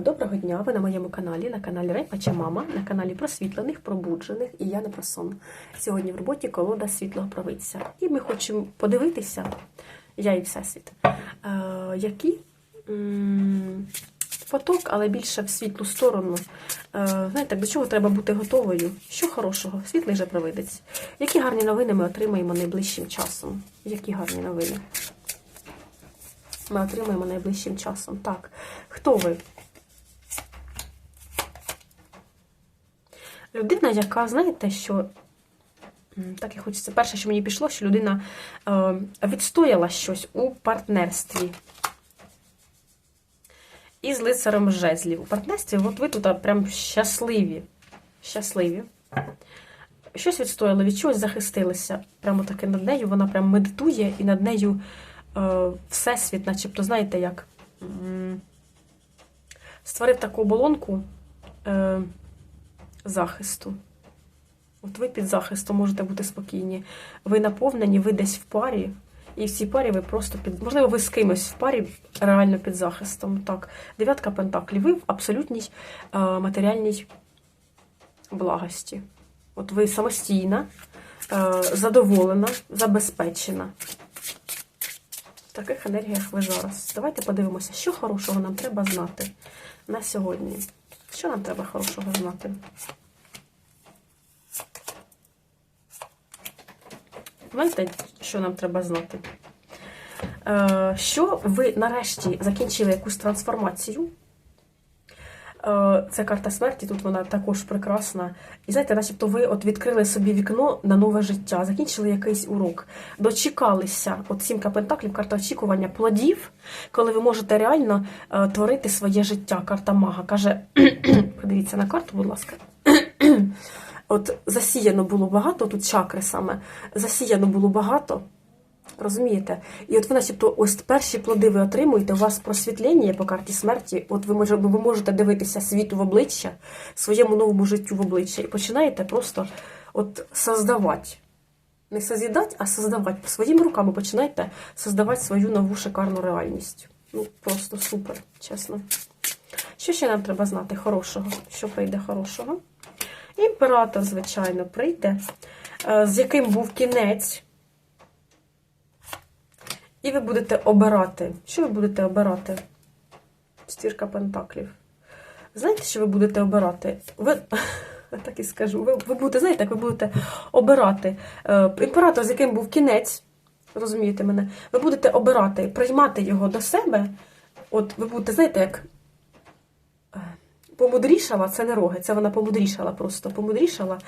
Доброго дня! Ви на моєму каналі, на каналі Рейпача Мама, на каналі просвітлених, пробуджених і я не про сон. Сьогодні в роботі колода світлого провидця. І ми хочемо подивитися, я і Всесвіт, е, які поток, але більше в світлу сторону. Е, знаєте, до чого треба бути готовою? Що хорошого? Світлий же провидець. Які гарні новини ми отримаємо найближчим часом? Які гарні новини? Ми отримаємо найближчим часом. Так, хто ви? Людина, яка, знаєте, що. Так і хочеться. Перше, що мені пішло, що людина е, відстояла щось у партнерстві. І з лицарем жезлів. У партнерстві, от ви тут прям щасливі. Щасливі. Щось відстояли, від чогось захистилися. Прямо таки над нею. Вона прям медитує і над нею е, всесвіт, начебто, знаєте, як створив таку оболонку е, захисту. От ви під захистом можете бути спокійні. Ви наповнені, ви десь в парі, і в цій парі ви просто під. Можливо, ви з кимось в парі реально під захистом. Так, дев'ятка пентаклів. Ви в абсолютній матеріальній благості. От ви самостійна, задоволена, забезпечена. В таких енергіях ви зараз. Давайте подивимося, що хорошого нам треба знати на сьогодні. Що нам треба хорошого знати? Знаєте, що нам треба знати? Е, Що ви нарешті закінчили якусь трансформацію? Е, Це карта смерті, тут вона також прекрасна. І знаєте, начебто ви от відкрили собі вікно на нове життя, закінчили якийсь урок, дочекалися от сімка пентаклів, карта очікування плодів, коли ви можете реально е, творити своє життя. Карта мага каже: подивіться на карту, будь ласка. От засіяно було багато, тут чакри саме, засіяно було багато. Розумієте? І от ви, начебто, ось перші плоди ви отримуєте, у вас просвітлення по карті смерті. От ви може, ви можете дивитися світу в обличчя, своєму новому життю в обличчя, і починаєте просто от создавати. Не созідати, а создавати. Своїми руками починаєте создавати свою нову шикарну реальність. Ну, просто супер, чесно. Що ще нам треба знати хорошого? Що прийде хорошого? Імператор, звичайно, прийде, е, з яким був кінець. І ви будете обирати. Що ви будете обирати? Стірка пентаклів. Знаєте, що ви будете обирати? Ви, так і скажу, ви, ви будете, знаєте, як ви будете обирати е, імператор, з яким був кінець, розумієте мене, ви будете обирати, приймати його до себе. От ви будете, знаєте, як е, помудрішала, це не роги, це вона помудрішала просто, помудрішала.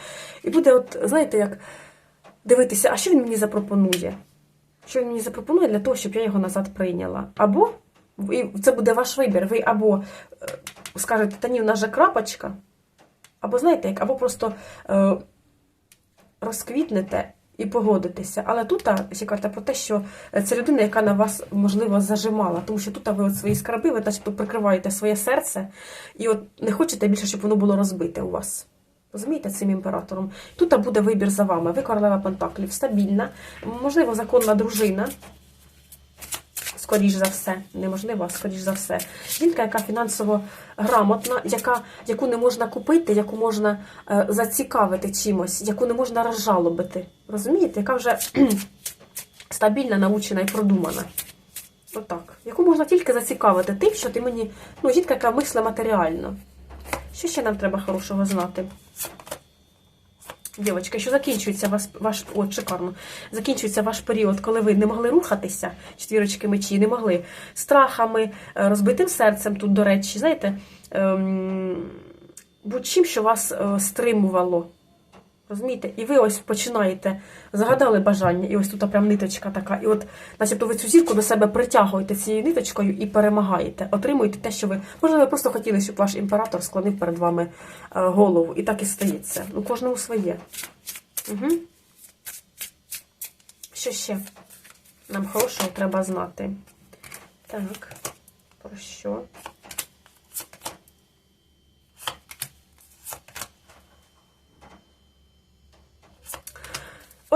І буде, от, знаєте, як дивитися, а що він мені запропонує? Що він мені запропонує для того, щоб я його назад прийняла. Або і це буде ваш вибір. Ви або е, скажете, та ні, в нас же крапочка, або знаєте, як, або просто е, розквітнете і погодитеся. Але тут ще карта про те, що це людина, яка на вас, можливо, зажимала, тому що тут ви от свої скарби, ви начебто прикриваєте своє серце, і от не хочете більше, щоб воно було розбите у вас. Розумієте, цим імператором. Тут буде вибір за вами. Ви королева Пентаклів, стабільна, можливо, законна дружина. Скоріш за все, неможливо, а скоріш за все. Жінка, яка фінансово грамотна, яка, яку не можна купити, яку можна е, зацікавити чимось, яку не можна розжалобити. Розумієте, яка вже стабільна, научена і продумана. Отак. Яку можна тільки зацікавити тим, що ти мені. Ну, жінка, яка мисле матеріально. Що ще нам треба хорошого знати? Дівочка, що закінчується ваш, ваш от, шикарно, закінчується ваш період, коли ви не могли рухатися, четвірочки мечі, не могли страхами, е, розбитим серцем тут, до речі, знаєте, ем, будь-чим, що вас е, стримувало. Розумієте? І ви ось починаєте, загадали бажання, і ось тут прям ниточка така. І от, начебто, ви цю зірку до себе притягуєте цією ниточкою і перемагаєте, отримуєте те, що ви. Можливо, ви просто хотіли, щоб ваш імператор склонив перед вами е, голову. І так і стається. Ну, кожному своє. Угу. Що ще? Нам хорошого треба знати. Так, про що?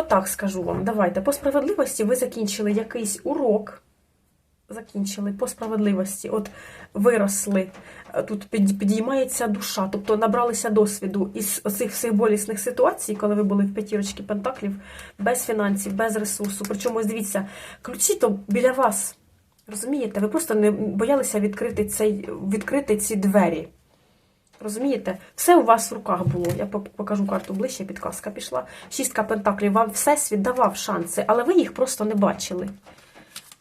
Отак скажу вам. Давайте. По справедливості ви закінчили якийсь урок. закінчили по справедливості. От виросли, е, тут підіймається душа, тобто набралися досвіду із оцих всіх болісних ситуацій, коли ви були в п'ятірочці пентаклів, без фінансів, без ресурсу. Причому, дивіться, ключі то біля вас. Розумієте? Ви просто не боялися відкрити, цей, відкрити ці двері. Розумієте? Все у вас в руках було. Я покажу карту ближче, підказка пішла. Шістка пентаклів. Вам всесвіт давав шанси, але ви їх просто не бачили.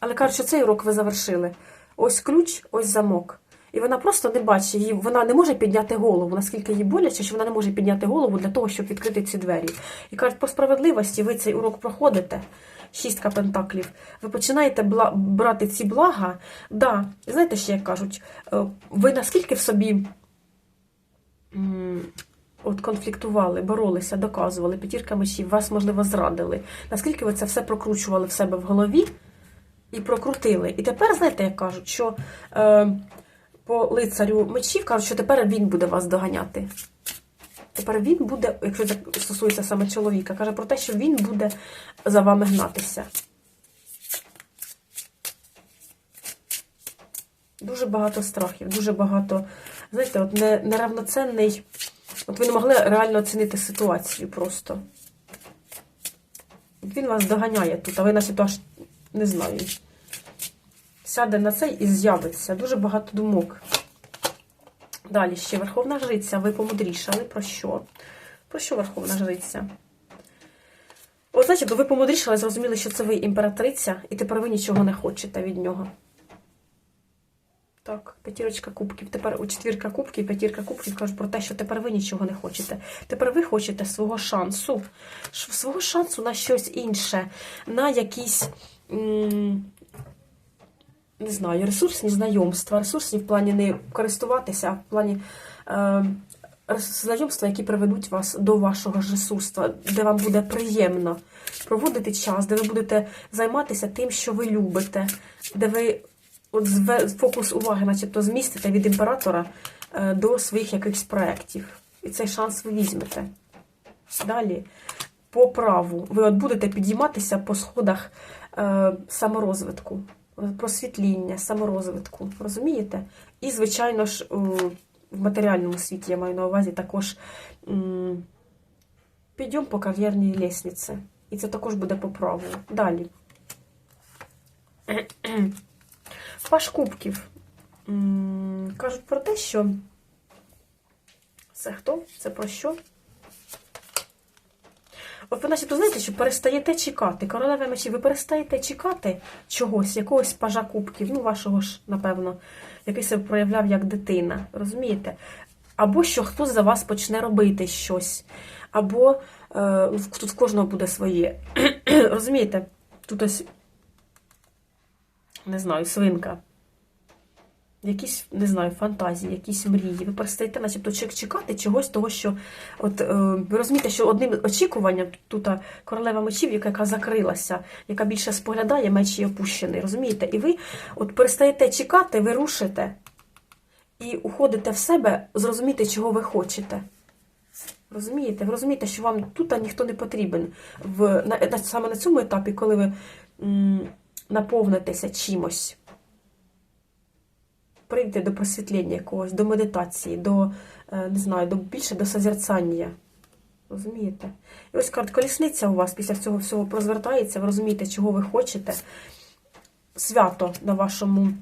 Але кажуть, що цей урок ви завершили. Ось ключ, ось замок. І вона просто не бачить її, вона не може підняти голову, наскільки їй боляче, що вона не може підняти голову для того, щоб відкрити ці двері. І кажуть, по справедливості ви цей урок проходите. Шістка пентаклів. Ви починаєте бла- брати ці блага. Да, знаєте, ще як кажуть, е, ви наскільки в собі от конфліктували, боролися, доказували, п'ятірка мечів, вас, можливо, зрадили. Наскільки ви це все прокручували в себе в голові і прокрутили. І тепер, знаєте, як кажуть, що е, по лицарю мечів кажуть, що тепер він буде вас доганяти. Тепер він буде, якщо це стосується саме чоловіка, каже про те, що він буде за вами гнатися. Дуже багато страхів, дуже багато, знаєте, от не, неравноценний. От ви не могли реально оцінити ситуацію просто. От він вас доганяє тут, а ви начебто аж не знаю. Сяде на цей і з'явиться. Дуже багато думок. Далі ще Верховна Жриця. Ви помудрішали. Про що? Про що Верховна Жриця? От, значить, ви помудрішали, зрозуміли, що це ви імператриця, і тепер ви нічого не хочете від нього. Так, п'ятірочка кубків. Тепер у четвірка кубків, п'ятірка кубків кажуть про те, що тепер ви нічого не хочете. Тепер ви хочете свого шансу. Свого шансу на щось інше, на якісь. не знаю, ресурсні знайомства. Ресурсні в плані не користуватися, а в плані е, знайомства, які приведуть вас до вашого ж ресурства, де вам буде приємно проводити час, де ви будете займатися тим, що ви любите, де ви от фокус уваги, начебто, змістите від імператора е, до своїх якихось проєктів. І цей шанс ви візьмете. Далі, по праву, ви от будете підійматися по сходах е, саморозвитку, просвітління, саморозвитку. Розумієте? І, звичайно ж, в матеріальному світі я маю на увазі також підйом по кар'єрній лестниці. І це також буде по праву. Далі. Паш кубків. Кажуть про те, що це хто? Це про що? От ви начебто знаєте, що перестаєте чекати. Королева мечі, ви перестаєте чекати чогось, якогось пажа кубків, ну, вашого ж, напевно, який себе проявляв як дитина. Розумієте? Або що хтось за вас почне робити щось. Або е, тут в кожного буде своє. Розумієте? Тут ось, не знаю, свинка. Якісь, не знаю, фантазії, якісь мрії. Ви перестаєте, начебто, чекати чогось того, що от е, ви розумієте, що одним очікуванням тут королева мечів, яка, яка закрилася, яка більше споглядає, меч її опущений, розумієте? І ви от перестаєте чекати, ви рушите і уходите в себе, зрозуміти, чого ви хочете. Розумієте? Ви розумієте, що вам тут ніхто не потрібен. В, на, саме на цьому етапі, коли ви наповнитеся чимось прийти до просвітлення якогось, до медитації, до, е, не знаю, до більше до созерцання. Розумієте? І ось карт колісниця у вас після цього всього розвертається, ви розумієте, чого ви хочете. Свято на вашому.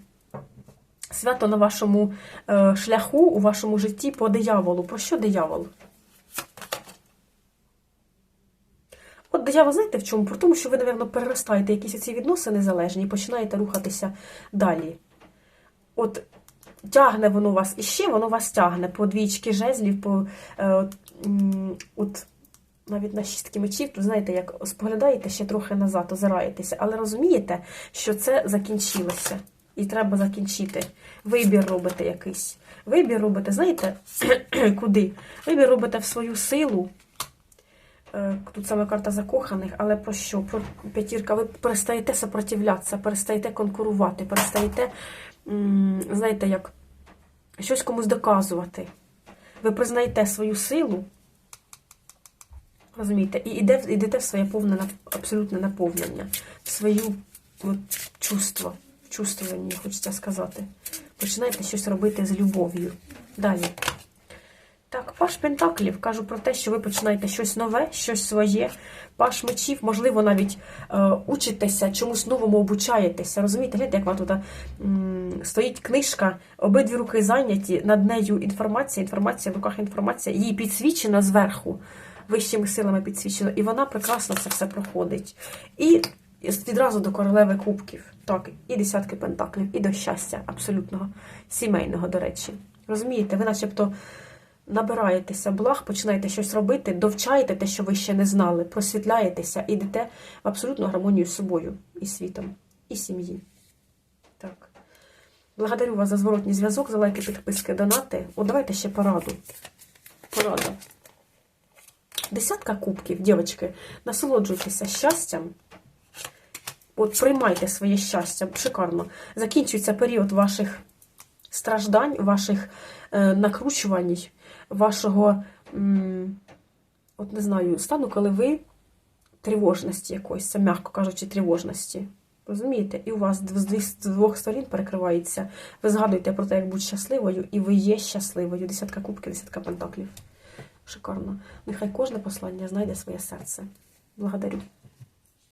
Свято на вашому е, шляху, у вашому житті по дияволу. Про що диявол? От диявол, знаєте в чому? Про тому, що ви, напевно, переростаєте якісь ці відносини залежні і починаєте рухатися далі. От тягне воно вас іще, воно вас тягне по двічки жезлів, по е, от, от навіть на шістки мечів, тут знаєте, як споглядаєте ще трохи назад, озираєтеся, але розумієте, що це закінчилося. І треба закінчити. Вибір робите якийсь. Вибір робите, знаєте, куди? Вибір робите в свою силу. Е, Тут саме карта закоханих, але про що? Про п'ятірка. Ви перестаєте сопротивлятися, перестаєте конкурувати, перестаєте, знаєте, як щось комусь доказувати. Ви признаєте свою силу, розумієте, і йде, йдете в своє повне абсолютне наповнення, в свою от, чувство, в чувствуванні, хочеться сказати. Починайте щось робити з любов'ю. Далі. Так, паш Пентаклів кажу про те, що ви починаєте щось нове, щось своє. Паш мечів, можливо, навіть е, учитеся, чомусь новому обучаєтеся. Розумієте, гляньте, як вам тут стоїть книжка, обидві руки зайняті, над нею інформація, інформація, в руках інформація, їй підсвічена зверху, вищими силами підсвічено, і вона прекрасно це все проходить. І відразу до королеви кубків. Так, і десятки пентаклів, і до щастя абсолютного, сімейного, до речі. Розумієте, ви начебто набираєтеся благ, починаєте щось робити, довчаєте те, що ви ще не знали, просвітляєтеся і йдете в абсолютну гармонію з собою і світом, і сім'ї. Так. Благодарю вас за зворотній зв'язок, за лайки, підписки, донати. О, давайте ще пораду. Порада. Десятка кубків, дівчатки, насолоджуйтеся щастям. От приймайте своє щастя, шикарно. Закінчується період ваших страждань, ваших е, накручувань, вашого, от не знаю, стану, коли ви тривожності якоїсь, м'яко кажучи, тривожності. Розумієте? І у вас з двох- з двох сторін перекривається. Ви згадуєте про те, як бути щасливою, і ви є щасливою. Десятка кубків, десятка пентаклів. Шикарно. Нехай кожне послання знайде своє серце. Благодарю.